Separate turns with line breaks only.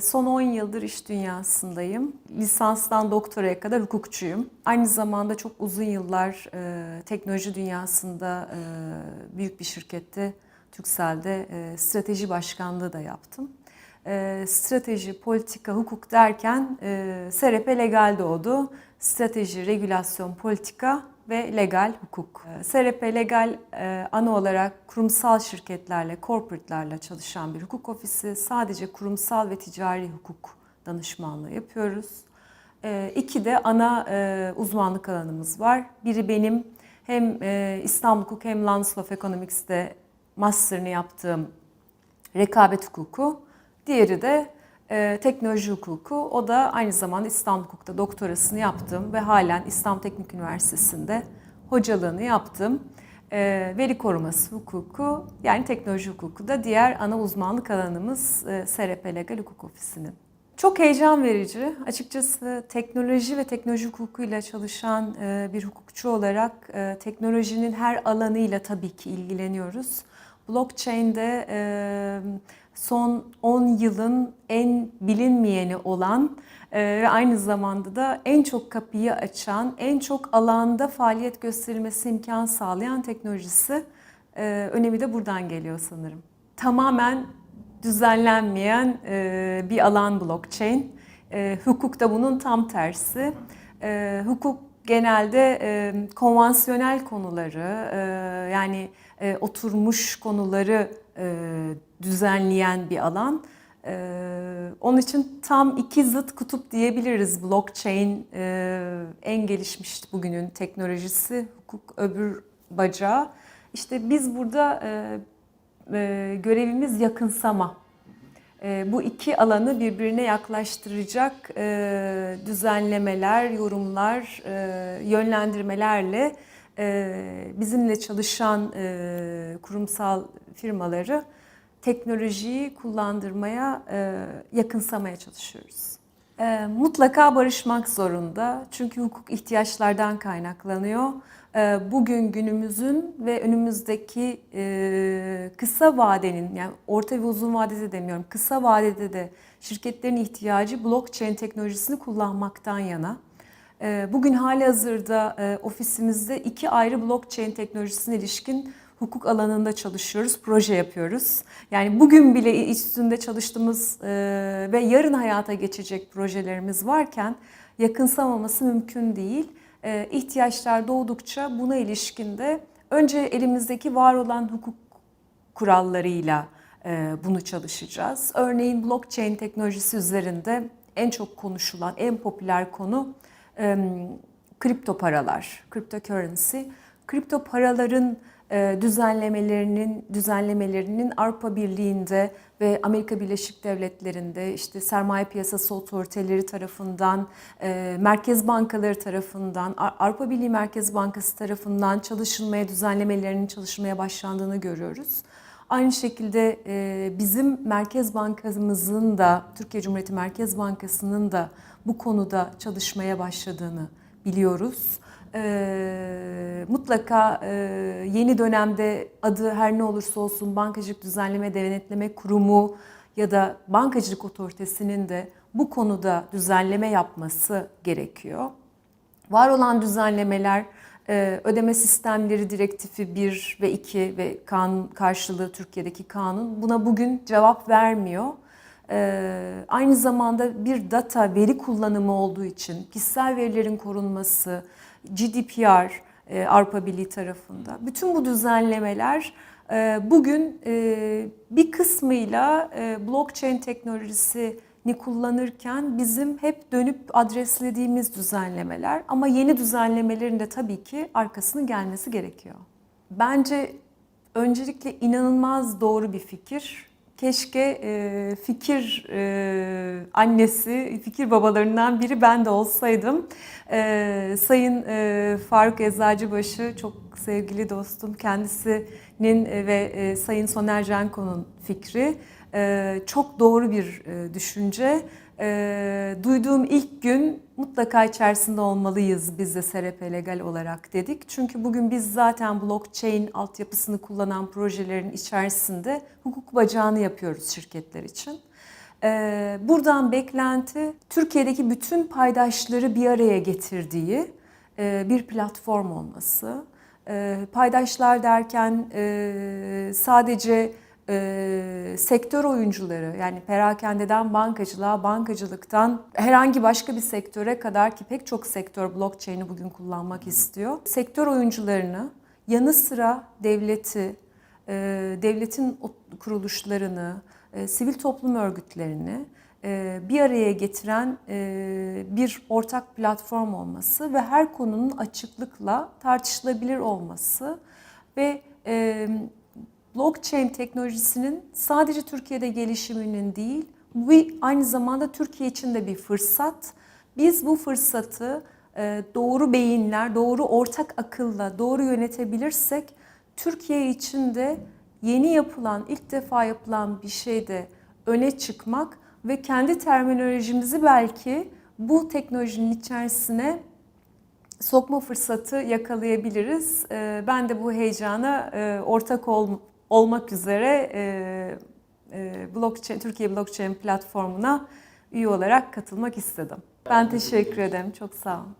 Son 10 yıldır iş dünyasındayım. Lisanstan doktoraya kadar hukukçuyum. Aynı zamanda çok uzun yıllar e, teknoloji dünyasında e, büyük bir şirkette, Türkcell'de e, strateji başkanlığı da yaptım. Strateji, politika, hukuk derken SRP Legal doğdu. Strateji, regülasyon, politika ve legal hukuk. E, SRP Legal e, ana olarak kurumsal şirketlerle, corporate'larla çalışan bir hukuk ofisi. Sadece kurumsal ve ticari hukuk danışmanlığı yapıyoruz. E, iki de ana e, uzmanlık alanımız var. Biri benim hem e, İstanbul Hukuk hem London of Economics'te master'ını yaptığım rekabet hukuku. Diğeri de e, teknoloji hukuku. O da aynı zamanda İstanbul Hukuk'ta doktorasını yaptım ve halen İstanbul Teknik Üniversitesi'nde hocalığını yaptım. E, veri koruması hukuku yani teknoloji hukuku da diğer ana uzmanlık alanımız e, SRP Legal Hukuk Ofisi'nin. Çok heyecan verici. Açıkçası teknoloji ve teknoloji hukukuyla çalışan e, bir hukukçu olarak e, teknolojinin her alanıyla tabii ki ilgileniyoruz. Blockchain'de e, son 10 yılın en bilinmeyeni olan e, ve aynı zamanda da en çok kapıyı açan, en çok alanda faaliyet gösterilmesi imkan sağlayan teknolojisi e, önemi de buradan geliyor sanırım. Tamamen düzenlenmeyen e, bir alan blockchain. Hukuk da bunun tam tersi. Hukuk genelde konvansiyonel konuları yani oturmuş konuları düzenleyen bir alan. E, onun için tam iki zıt kutup diyebiliriz. Blockchain e, en gelişmiş bugünün teknolojisi, hukuk öbür bacağı. İşte biz burada e, e, görevimiz yakınsama. E, bu iki alanı birbirine yaklaştıracak e, düzenlemeler, yorumlar, e, yönlendirmelerle e, bizimle çalışan e, kurumsal firmaları teknolojiyi kullandırmaya, e, yakınsamaya çalışıyoruz. E, mutlaka barışmak zorunda çünkü hukuk ihtiyaçlardan kaynaklanıyor. E, bugün günümüzün ve önümüzdeki e, kısa vadenin yani orta ve uzun vadede demiyorum kısa vadede de şirketlerin ihtiyacı blockchain teknolojisini kullanmaktan yana. E, bugün hali hazırda e, ofisimizde iki ayrı blockchain teknolojisine ilişkin hukuk alanında çalışıyoruz, proje yapıyoruz. Yani bugün bile üstünde çalıştığımız e, ve yarın hayata geçecek projelerimiz varken yakınsamaması mümkün değil. E, ihtiyaçlar doğdukça buna ilişkin de önce elimizdeki var olan hukuk kurallarıyla e, bunu çalışacağız. Örneğin blockchain teknolojisi üzerinde en çok konuşulan, en popüler konu kripto paralar, cryptocurrency. Kripto paraların düzenlemelerinin düzenlemelerinin Avrupa Birliği'nde ve Amerika Birleşik Devletleri'nde işte sermaye piyasası otoriteleri tarafından, e, merkez bankaları tarafından, Avrupa Birliği Merkez Bankası tarafından çalışılmaya, düzenlemelerinin çalışılmaya başlandığını görüyoruz. Aynı şekilde e, bizim Merkez Bankamızın da, Türkiye Cumhuriyeti Merkez Bankası'nın da bu konuda çalışmaya başladığını biliyoruz e, mutlaka e, yeni dönemde adı her ne olursa olsun Bankacılık Düzenleme Denetleme Kurumu ya da Bankacılık Otoritesi'nin de bu konuda düzenleme yapması gerekiyor. Var olan düzenlemeler e, ödeme sistemleri direktifi 1 ve 2 ve kanun karşılığı Türkiye'deki kanun buna bugün cevap vermiyor. Ee, aynı zamanda bir data veri kullanımı olduğu için kişisel verilerin korunması, GDPR e, Avrupa Birliği tarafında. Bütün bu düzenlemeler e, bugün e, bir kısmıyla e, blockchain teknolojisini kullanırken bizim hep dönüp adreslediğimiz düzenlemeler ama yeni düzenlemelerin de tabii ki arkasının gelmesi gerekiyor. Bence öncelikle inanılmaz doğru bir fikir keşke e, fikir e, annesi, fikir babalarından biri ben de olsaydım. E, Sayın e, Faruk Eczacıbaşı çok sevgili dostum kendisinin e, ve e, Sayın Soner Canko'nun fikri e, çok doğru bir e, düşünce. E, duyduğum ilk gün mutlaka içerisinde olmalıyız biz de SRP Legal olarak dedik. Çünkü bugün biz zaten blockchain altyapısını kullanan projelerin içerisinde hukuk bacağını yapıyoruz şirketler için. Ee, buradan beklenti Türkiye'deki bütün paydaşları bir araya getirdiği e, bir platform olması. E, paydaşlar derken e, sadece e, sektör oyuncuları yani perakendeden bankacılığa, bankacılıktan herhangi başka bir sektöre kadar ki pek çok sektör blockchain'i bugün kullanmak istiyor. Sektör oyuncularını yanı sıra devleti, e, devletin kuruluşlarını, e, sivil toplum örgütlerini e, bir araya getiren e, bir ortak platform olması ve her konunun açıklıkla tartışılabilir olması ve e, blockchain teknolojisinin sadece Türkiye'de gelişiminin değil, bu aynı zamanda Türkiye için de bir fırsat. Biz bu fırsatı e, doğru beyinler, doğru ortak akılla doğru yönetebilirsek Türkiye için de yeni yapılan, ilk defa yapılan bir şeyde öne çıkmak ve kendi terminolojimizi belki bu teknolojinin içerisine sokma fırsatı yakalayabiliriz. Ee, Ben de bu heyecana e, ortak ol- olmak üzere e, e, blockchain, Türkiye Blockchain platformuna üye olarak katılmak istedim. Ben teşekkür ederim. Çok sağ olun.